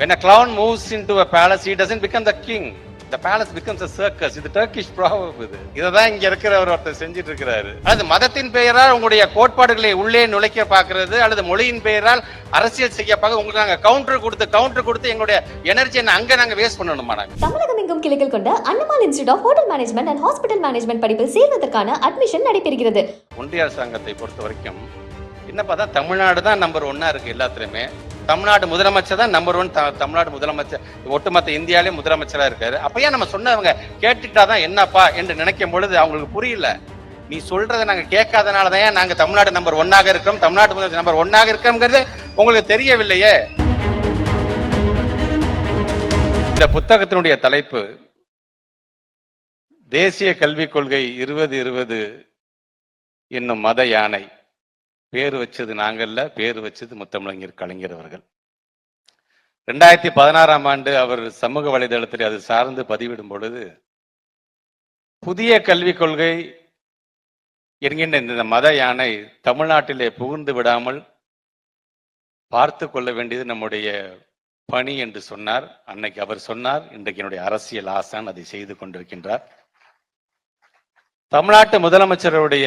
When a clown moves into a palace, he doesn't become the king. The palace becomes a circus. இது Turkish ப்ராவப் இது. இததான் இங்க இருக்கிறவர் ஒருத்தர் செஞ்சுட்டு இருக்கிறாரு அது மதத்தின் பெயரால் உங்களுடைய கோட்பாடுகளை உள்ளே நுழைக்க பார்க்கிறது அல்லது மொழியின் பெயரால் அரசியல் செய்ய பார்க்க உங்களுக்கு நாங்க கவுண்டர் கொடுத்து கவுண்டர் கொடுத்து எங்களுடைய எனர்ஜியை அங்க நாங்க வேஸ்ட் பண்ணணுமா நாங்க? தமிழகம் எங்கும் கிளைகள் கொண்ட Annamal institute of hotel management and hospital management படிப்பில் சேர்வதற்கான அட்மிஷன் நடைபெறுகிறது. ஒன்றிய அரசாங்கத்தை பொறுத்த வரைக்கும் என்னப்பா தான் தமிழ்நாடு தான் நம்பர் ஒன்னா இருக்கு எல்லாத்துலயுமே. தமிழ்நாடு முதலமைச்சர் தான் நம்பர் ஒன் தமிழ்நாடு முதலமைச்சர். ஒட்டுமொத்த இந்தியாலே முதலமைச்சராக இருக்காரு. அப்பயே நம்ம சொன்னவங்க கேட்டுட்டாதான் என்னப்பா என்று நினைக்கும் பொழுது அவங்களுக்கு புரியல. நீ சொல்றதை நாங்க கேட்காதனால தான் நாங்க தமிழ்நாடு நம்பர் ஒன்னாக இருக்கிறோம்? தமிழ்நாடு முதலமைச்சர் நம்பர் ஒன்னாக இருக்கோங்கிறது உங்களுக்கு தெரியவில்லையே? இந்த புத்தகத்தினுடைய தலைப்பு தேசிய கல்விக் கொள்கை இருபது இருபது என்னும் மத யானை. பேர் வச்சது நாங்கள்ல பேர் வச்சது முத்தமிழங்கர் கலைஞர் அவர்கள். ரெண்டாயிரத்தி பதினாறாம் ஆண்டு அவர் சமூக வலைதளத்தில் அது சார்ந்து பதிவிடும் பொழுது புதிய கல்விக் கொள்கை என்கின்ற இந்த மத யானை தமிழ்நாட்டிலே புகுந்து விடாமல் பார்த்து கொள்ள வேண்டியது நம்முடைய பணி என்று சொன்னார். அன்னைக்கு அவர் சொன்னார் இன்றைக்கு என்னுடைய அரசியல் ஆசான் அதை செய்து கொண்டிருக்கின்றார். தமிழ்நாட்டு முதலமைச்சருடைய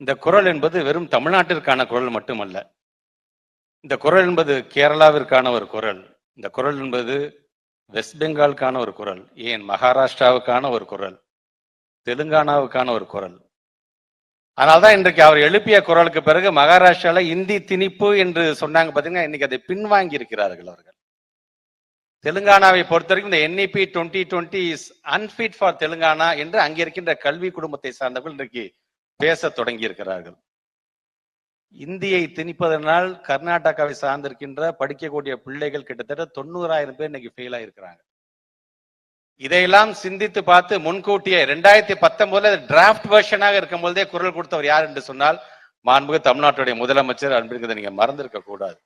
இந்த குரல் என்பது வெறும் தமிழ்நாட்டிற்கான குரல் மட்டுமல்ல. இந்த குரல் என்பது கேரளாவிற்கான ஒரு குரல். இந்த குரல் என்பது வெஸ்ட் பெங்காலுக்கான ஒரு குரல். ஏன்? மகாராஷ்டிராவுக்கான ஒரு குரல். தெலுங்கானாவுக்கான ஒரு குரல். அதனால்தான் இன்றைக்கு அவர் எழுப்பிய குரலுக்கு பிறகு மகாராஷ்டிராவில் இந்தி திணிப்பு என்று சொன்னாங்க பார்த்தீங்கன்னா இன்னைக்கு அதை பின்வாங்கி இருக்கிறார்கள் அவர்கள். தெலுங்கானாவை பொறுத்த வரைக்கும் இந்த NEP twenty twenty is unfit for Telangana என்று அங்கே இருக்கின்ற கல்வி குடும்பத்தை சார்ந்தவர்கள் இன்றைக்கு பேச தொடங்கி இருக்கிறார்கள் இந்தியை திணிப்பதனால் கர்நாடகாவை சார்ந்திருக்கின்ற படிக்கக்கூடிய பிள்ளைகள் கிட்டத்தட்ட தொண்ணூறாயிரம் பேர் இன்னைக்கு ஃபெயில் ஆயிருக்கிறாங்க. இதையெல்லாம் சிந்தித்து பார்த்து முன்கூட்டியே ரெண்டாயிரத்தி பத்தொன்பதுல டிராஃப்ட் வெர்ஷனாக இருக்கும் பொழுதே குரல் கொடுத்தவர் யார் என்று சொன்னால் மாண்புமிகு தமிழ்நாட்டுடைய முதலமைச்சர் அன்பிருக்கிறத நீங்க மறந்திருக்க கூடாது.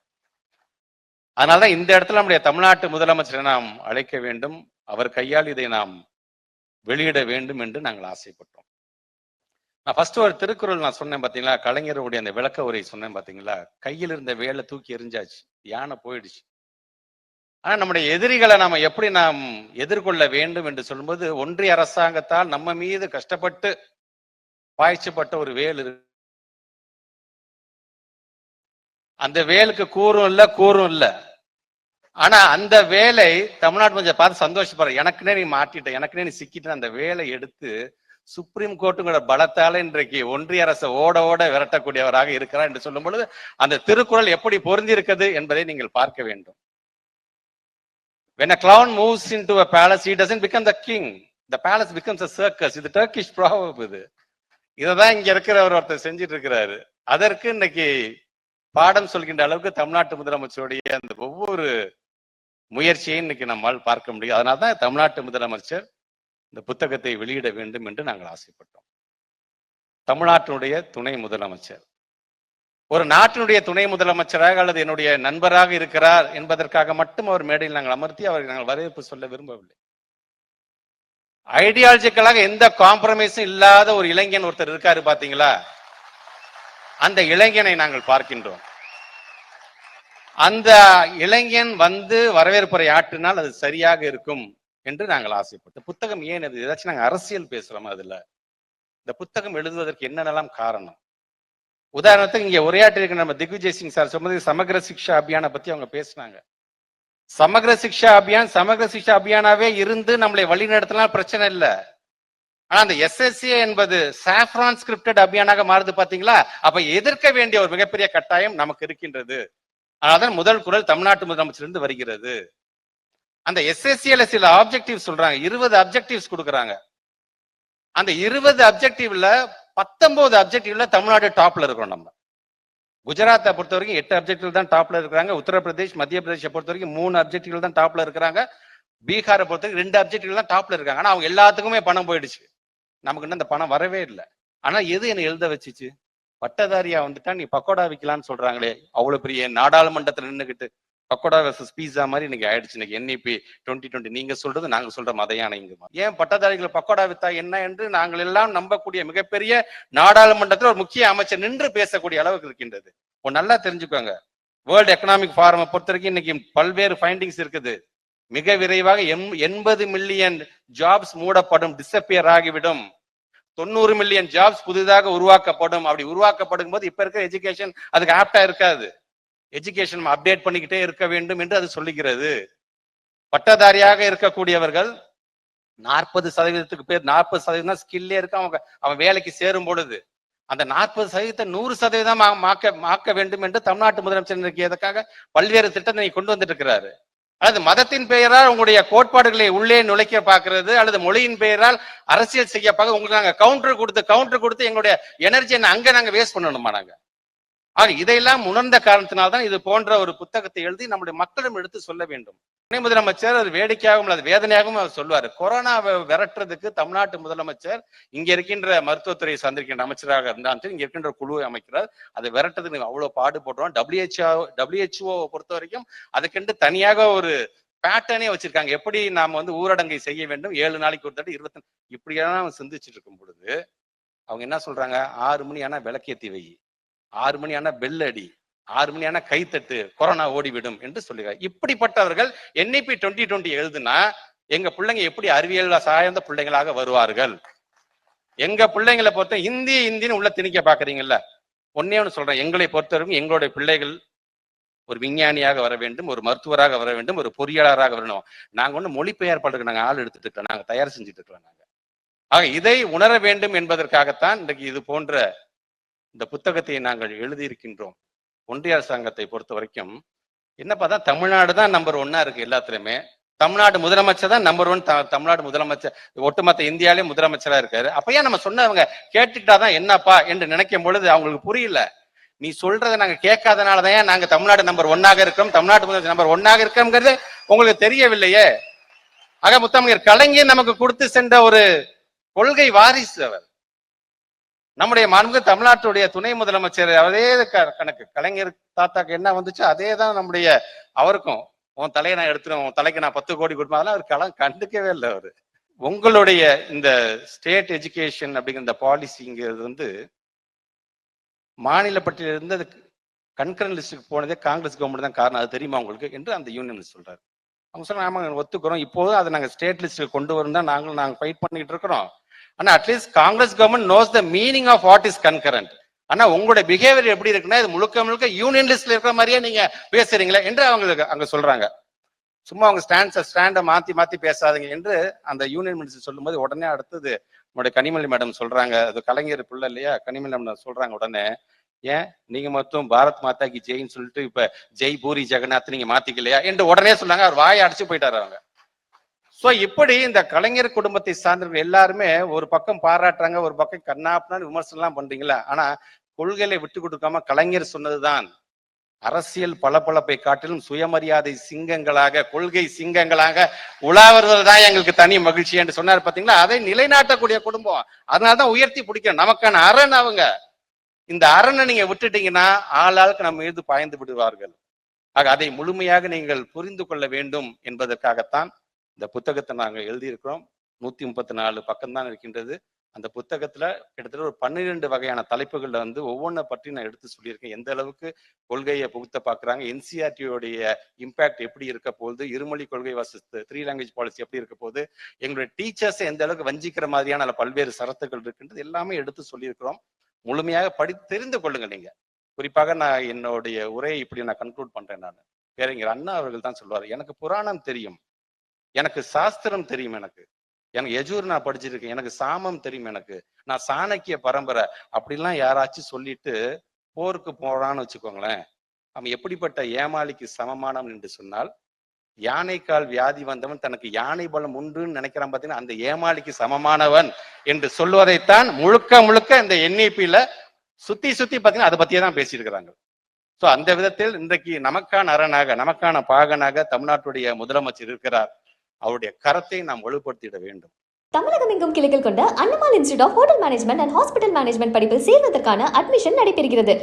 அதனாலதான் இந்த இடத்துல நம்முடைய தமிழ்நாட்டு முதலமைச்சரை நாம் அழைக்க வேண்டும். அவர் கையால் இதை நாம் வெளியிட வேண்டும் என்று நாங்கள் ஆசைப்பட்டோம். நான் ஃபர்ஸ்ட் ஒரு திருக்குறள் நான் சொன்னேன் பாத்தீங்களா? கலைஞருடைய அந்த விளக்க உரை சொன்னேன் பாத்தீங்களா? கையில் இருந்த வேலை தூக்கி எரிஞ்சாச்சு. யானை போயிடுச்சு. ஆனா நம்முடைய எதிரிகளை நாம எப்படி நாம் எதிர்கொள்ள வேண்டும் என்று சொல்லும்போது ஒன்றிய அரசாங்கத்தால் நம்ம மீது கஷ்டப்பட்டு பாய்ச்சப்பட்ட ஒரு வேல் இருக்கு. அந்த வேலுக்கு கூறும் இல்ல கூறும் இல்ல. ஆனா அந்த வேலை தமிழ்நாட்டு கொஞ்சம் பார்த்து சந்தோஷப்படுற எனக்குனே நீ மாட்டிட்ட எனக்குனே நீ சிக்கிட்ட. அந்த வேலை எடுத்து சுப்ரீம் கோர்ட்டுங்கிற பலத்தால இன்றைக்கு ஒன்றிய அரசை ஓட ஓட விரட்டக்கூடியவராக இருக்கிறார் என்று சொல்லும் பொழுது அந்த திருக்குறள் எப்படி பொருந்தி இருக்குது என்பதை நீங்கள் பார்க்க வேண்டும் When a clown moves into a palace, he doesn't become the king. The palace becomes a circus. இது டர்க்கிஷ் ப்ராவப் இது இததான் இங்க இருக்கிறவர் ஒருத்தர் செஞ்சிட்டு இருக்கிறாரு அதற்கு இன்னைக்கு பாடம் சொல்கின்ற அளவுக்கு தமிழ்நாட்டு முதலமைச்சருடைய அந்த ஒவ்வொரு முயற்சியை இன்னைக்கு நம்மால் பார்க்க முடியும் அதனால தான் தமிழ்நாட்டு முதலமைச்சர் இந்த புத்தகத்தை வெளியிட வேண்டும் என்று நாங்கள் ஆசைப்பட்டோம். தமிழ்நாட்டினுடைய துணை முதலமைச்சர். ஒரு நாட்டினுடைய துணை முதலமைச்சராக அல்லது என்னுடைய நண்பராக இருக்கிறார் என்பதற்காக மட்டும் அவர் மேடையில் நாங்கள் அமர்த்தி அவரை நாங்கள் வரவேற்பு சொல்ல விரும்பவில்லை. ஐடியாலஜிக்கலாக எந்த காம்ப்ரமைஸும் இல்லாத ஒரு இளைஞன் ஒருத்தர் இருக்காரு பாத்தீங்களா அந்த இளைஞனை நாங்கள் பார்க்கின்றோம். அந்த இளைஞன் வந்து வரவேற்புரை ஆற்றினால் அது சரியாக இருக்கும். என்று நாங்கள் ஆசைப்பட்டோம் புத்தகம் ஏன் அது ஏதாச்சும் நாங்கள் அரசியல் பேசுகிறோமா அதில் இந்த புத்தகம் எழுதுவதற்கு என்னென்னலாம் காரணம்? உதாரணத்துக்கு இங்கே உரையாற்றிருக்க நம்ம திக்விஜய் சிங் சார் சொன்னது சமக்ர சிக்ஷா அபியானை பற்றி அவங்க பேசினாங்க. சமக்ர சிக்ஷா அபியான் சமகிர சிக்ஷா அபியானாவே இருந்து நம்மளை வழி நடத்தினால் பிரச்சனை இல்லை. ஆனா அந்த எஸ்எஸ்சி என்பது சாஃப்ரான் ஸ்கிரிப்டட் அபியானாக மாறுது பாத்தீங்களா? அப்ப எதிர்க்க வேண்டிய ஒரு மிகப்பெரிய கட்டாயம் நமக்கு இருக்கின்றது. அதனால்தான் முதல் குரல் தமிழ்நாட்டு முதலமைச்சரிலிருந்து வருகிறது. அந்த எஸ்எஸ்சியில சில ஆப்ஜெக்டிவ் சொல்றாங்க. இருபது அப்ஜெக்டிவ்ஸ் கொடுக்குறாங்க. அந்த இருபது அப்ஜெக்டிவ்ல பத்தொன்பது அப்ஜெக்டிவ்ல தமிழ்நாடு டாப்ல இருக்கிறோம் நம்ம. குஜராத்தை பொறுத்த வரைக்கும் எட்டு அப்ஜெக்டிவ் தான் டாப்ல இருக்கிறாங்க. உத்தரப்பிரதேஷ் மத்திய பிரதேச பொறுத்த வரைக்கும் மூணு அப்ஜெக்டிவ் தான் டாப்ல இருக்கிறாங்க. பீகாரை பொறுத்த வரைக்கும் ரெண்டு அப்ஜெக்டிவ் தான் டாப்ல இருக்காங்க. ஆனா அவங்க எல்லாத்துக்குமே பணம் போயிடுச்சு. நமக்கு இன்னும் அந்த பணம் வரவே இல்லை. ஆனா எது என்ன எழுத வச்சுச்சு? பட்டதாரியா வந்துட்டா நீ பக்கோடா விற்கலான்னு சொல்றாங்களே. அவ்வளவு பெரிய நாடாளுமன்றத்துல நின்றுகிட்டு பக்கோடா வெர்சஸ் பீஸா மாதிரி இன்னைக்கு ஆயிடுச்சு. இன்னைக்கு என்இபி டுவெண்ட்டி டுவெண்ட்டி நீங்க சொல்றது நாங்க சொல்ற மதையான யானைங்க ஏன் பட்டதாரிகள் பக்கோடா வித்தா என்ன என்று நாங்கள் எல்லாம் நம்பக்கூடிய மிகப்பெரிய நாடாளுமன்றத்தில் ஒரு முக்கிய அமைச்சர் நின்று பேசக்கூடிய அளவுக்கு இருக்கின்றது. இப்போ நல்லா தெரிஞ்சுக்கோங்க. வேர்ல்டு எக்கனாமிக் ஃபாரமை பொறுத்த வரைக்கும் இன்னைக்கு பல்வேறு ஃபைண்டிங்ஸ் இருக்குது. மிக விரைவாக எம்- எண்பது மில்லியன் ஜாப்ஸ் மூடப்படும் டிசப்பியர் ஆகிவிடும். தொண்ணூறு மில்லியன் ஜாப்ஸ் புதிதாக உருவாக்கப்படும். அப்படி உருவாக்கப்படும் போது இப்ப இருக்கிற எஜுகேஷன் அதுக்கு ஆப்டா இருக்காது. எஜுகேஷன் அப்டேட் பண்ணிக்கிட்டே இருக்க வேண்டும் என்று அது சொல்லுகிறது. பட்டதாரியாக இருக்கக்கூடியவர்கள் நாற்பது சதவீதத்துக்கு பேர் நாற்பது சதவீதம் ஸ்கில்லே இருக்கு. அவங்க அவன் வேலைக்கு சேரும் பொழுது அந்த நாற்பது சதவீதத்தை நூறு சதவீதம் மாக்க மாக்க வேண்டும் என்று தமிழ்நாட்டு முதலமைச்சர் இன்றைக்கு பல்வேறு திட்டத்தை கொண்டு வந்துட்டு இருக்கிறாரு அல்லது மதத்தின் பெயரால் உங்களுடைய கோட்பாடுகளை உள்ளே நுழைக்க பார்க்கறது அல்லது மொழியின் பெயரால் அரசியல் செய்ய பார்க்க உங்களுக்கு நாங்கள் கவுண்டர் கொடுத்து கவுண்டர் கொடுத்து எங்களுடைய எனர்ஜியை அங்கே நாங்கள் வேஸ்ட் பண்ணணுமா நாங்கள் ஆக இதையெல்லாம் உணர்ந்த காரணத்தினால்தான் இது போன்ற ஒரு புத்தகத்தை எழுதி நம்முடைய மக்களிடம் எடுத்து சொல்ல வேண்டும். துணை முதலமைச்சர் அது வேடிக்கையாகவும் அது வேதனையாகவும் அவர் சொல்வார். கொரோனாவை விரட்டுறதுக்கு தமிழ்நாட்டு முதலமைச்சர் இங்க இருக்கின்ற மருத்துவத்துறையை சார்ந்திருக்கின்ற அமைச்சராக இருந்தாலும் சரி, இங்க இருக்கின்ற குழுவை அமைக்கிறார். அதை விரட்டுறதுக்கு அவ்வளவு பாடுபடுறோம் டபிள்யூஹெச்ஓ டபிள்யூஹெச்ஓ பொறுத்த வரைக்கும் அதுக்கென்று தனியாக ஒரு பேட்டர்னே வச்சிருக்காங்க. எப்படி நாம வந்து ஊரடங்கை செய்ய வேண்டும்? ஏழு நாளைக்கு ஒரு தடவை இருபத்தி இப்படியெல்லாம் சிந்திச்சுட்டு இருக்கும் பொழுது அவங்க என்ன சொல்றாங்க? ஆறு மணி ஆனா விளக்கேத்தி வை. ஆறு மணி ஆனா பெல் அடி ஆறு மணி ஆனா கைத்தட்டு கொரோனா ஓடிவிடும் என்று சொல்லுகிறார். இப்படிப்பட்டவர்கள் என்ஐபி டுவெண்ட்டி டுவெண்ட்டி எழுதுனா எங்க பிள்ளைங்க எப்படி அறிவியல் சார்ந்த பிள்ளைங்களாக வருவார்கள்? எங்க பிள்ளைங்களை பொறுத்த இந்தி இந்தின்னு உள்ள திணிக்க பாக்குறீங்கல்ல ஒன்னே ஒன்று சொல்றேன். எங்களை பொறுத்தவரைக்கும் எங்களுடைய பிள்ளைகள் ஒரு விஞ்ஞானியாக வர வேண்டும் ஒரு மருத்துவராக வர வேண்டும் ஒரு பொறியாளராக வரணும் நாங்க ஒண்ணு மொழிபெயர்ப்பாளருக்கு நாங்கள் ஆள் எடுத்துட்டு இருக்கோம் நாங்கள் தயார் செஞ்சுட்டு இருக்கிறோம் நாங்கள் ஆக இதை உணர வேண்டும் என்பதற்காகத்தான் இன்றைக்கு இது போன்ற இந்த புத்தகத்தை நாங்கள் எழுதியிருக்கின்றோம். ஒன்றிய அரசாங்கத்தை பொறுத்த வரைக்கும் என்னப்பா தான் தமிழ்நாடு தான் நம்பர் ஒன்னா இருக்கு எல்லாத்துலயுமே. தமிழ்நாடு முதலமைச்சர் தான் நம்பர் ஒன் தமிழ்நாடு முதலமைச்சர் ஒட்டுமொத்த இந்தியாலே முதலமைச்சரா இருக்காரு. அப்ப ஏன் நம்ம சொன்னவங்க கேட்டுட்டாதான் என்னப்பா என்று நினைக்கும் பொழுது அவங்களுக்கு புரியல. நீ சொல்றதை நாங்க கேட்காதனாலதான் ஏன் நாங்க தமிழ்நாடு நம்பர் ஒன்னாக இருக்கிறோம்? தமிழ்நாடு முதலமைச்சர் நம்பர் ஒன்னாக இருக்கோம்ங்கிறது உங்களுக்கு தெரியவில்லையே? ஆக முத்தமிழர் கலைஞர் நமக்கு கொடுத்து சென்ற ஒரு கொள்கை வாரிசு அவர். நம்முடைய மாண்பு தமிழ்நாட்டுடைய துணை முதலமைச்சர் அதே க- கணக்கு. கலைஞர் தாத்தாக்கு என்ன வந்துச்சோ அதே தான் நம்முடைய அவருக்கும். உன் தலையை நான் எடுத்துருவேன் உன் தலைக்கு நான் பத்து கோடி கொடுப்பேன். அதெல்லாம் அவர் களம் கண்டுக்கவே இல்லை அவர். உங்களுடைய இந்த ஸ்டேட் எஜுகேஷன் அப்படிங்கிற இந்த பாலிசிங்கிறது வந்து மாநில பட்டியலிருந்து அது கன்கரன் லிஸ்ட்டுக்கு போனதே காங்கிரஸ் கவர்மெண்ட் தான் காரணம். அது தெரியுமா உங்களுக்கு? என்று அந்த யூனியன் சொல்றாரு. அவங்க சொல்றாங்க நாம ஒத்துக்கிறோம். இப்போதும் அதை நாங்கள் ஸ்டேட் லிஸ்ட்டுக்கு கொண்டு வரும் தான் நாங்களும் நாங்கள் ஃபைட் பண்ணிட்டு இருக்கிறோம். ஆனா at least Congress government knows the meaning of what is concurrent ஆனா உங்களுடைய பிஹேவியர் எப்படி இருக்குன்னா இது முழுக்க முழுக்க யூனியன் லிஸ்ட்ல இருக்கிற மாதிரியே நீங்க பேசுறீங்களே என்று அவங்களுக்கு அங்க சொல்றாங்க. சும்மா அவங்க ஸ்டாண்ட்ஸை ஸ்டாண்டை மாத்தி மாத்தி பேசாதீங்க என்று அந்த யூனியன் மினிஸ்டர் சொல்லும்போது உடனே அடுத்தது நம்முடைய கனிமொழி மேடம் சொல்றாங்க. அது கலைஞர் பிள்ளை இல்லையா? கனிமொழி மேடம் சொல்றாங்க உடனே ஏன்? நீங்க மட்டும் பாரத் மாதா கி ஜெயின்னு சொல்லிட்டு இப்ப ஜெய் பூரி ஜெகநாத் நீங்க மாத்திக்கலையா? என்று உடனே சொன்னாங்க. அவர் வாயை அடிச்சு போயிட்டாரு அவங்க. சோ இப்படி இந்த கலைஞர் குடும்பத்தை சார்ந்தவர்கள் எல்லாருமே ஒரு பக்கம் பாராட்டுறாங்க ஒரு பக்கம் கண்ணாப்னான்னு விமர்சனம் எல்லாம் பண்றீங்களா ஆனா கொள்கைகளை விட்டு கொடுக்காம கலைஞர் சொன்னதுதான். அரசியல் பளபளப்பை காட்டிலும் சுயமரியாதை சிங்கங்களாக கொள்கை சிங்கங்களாக உலா தான் எங்களுக்கு தனி மகிழ்ச்சி என்று சொன்னார் பாத்தீங்களா? அதை நிலைநாட்டக்கூடிய குடும்பம். அதனாலதான் உயர்த்தி பிடிக்கணும். நமக்கான அரண் அவங்க. இந்த அரணை நீங்க விட்டுட்டீங்கன்னா ஆளாளுக்கு நம்ம மீது பாய்ந்து விடுவார்கள். ஆக அதை முழுமையாக நீங்கள் புரிந்து கொள்ள வேண்டும் என்பதற்காகத்தான் இந்த புத்தகத்தை நாங்கள் எழுதியிருக்கிறோம். நூற்றி முப்பத்தி நாலு பக்கம்தான் இருக்கின்றது. அந்த புத்தகத்துல கிட்டத்தட்ட ஒரு பன்னிரெண்டு வகையான தலைப்புகள்ல வந்து ஒவ்வொன்றை பற்றி நான் எடுத்து சொல்லியிருக்கேன். எந்த அளவுக்கு கொள்கையை புகுத்த பாக்குறாங்க என்சிஆர்டியோடைய இம்பாக்ட் எப்படி இருக்க போகுது இருமொழி கொள்கை வசஸ் த்ரீ லாங்குவேஜ் பாலிசி எப்படி இருக்க போகுது எங்களுடைய டீச்சர்ஸை எந்த அளவுக்கு வஞ்சிக்கிற மாதிரியான பல்வேறு சரத்துகள் இருக்கின்றது எல்லாமே எடுத்து சொல்லியிருக்கிறோம். முழுமையாக படி தெரிந்து கொள்ளுங்க நீங்க. குறிப்பாக நான் என்னுடைய உரையை இப்படி நான் கன்க்ளூட் பண்றேன் நான். பேரறிஞர் அண்ணா அவர்கள் தான் சொல்லுவார் எனக்கு புராணம் தெரியும். எனக்கு சாஸ்திரம் தெரியும் எனக்கு. எனக்கு எஜூர் நான் படிச்சிருக்கேன். எனக்கு சாமம் தெரியும் எனக்கு. நான் சாணக்கிய பரம்பரை. அப்படிலாம் யாராச்சும் சொல்லிட்டு போருக்கு போறான்னு வச்சுக்கோங்களேன். அவன் எப்படிப்பட்ட ஏமாளிக்கு சமமானவன் என்று சொன்னால் யானைக்கால் வியாதி வந்தவன் தனக்கு யானை பலம் உண்டுன்னு நினைக்கிறான் பார்த்தீங்கன்னா அந்த ஏமாளிக்கு சமமானவன் என்று சொல்வதைத்தான் முழுக்க முழுக்க இந்த என்இபியில சுத்தி சுத்தி பார்த்தீங்கன்னா அதை பத்தியே தான் பேசியிருக்கிறாங்க. ஸோ அந்த விதத்தில் இன்றைக்கு நமக்கான அரணாக நமக்கான பாகனாக தமிழ்நாட்டுடைய முதலமைச்சர் இருக்கிறார். அவருடைய கரத்தை நாம் வலுப்படுத்திட வேண்டும். தமிழகம் எங்கும் கிளைகள் கொண்ட Annamal institute of hotel management and hospital management படிப்பில் சேர்வதற்கான அட்மிஷன் நடைபெறுகிறது.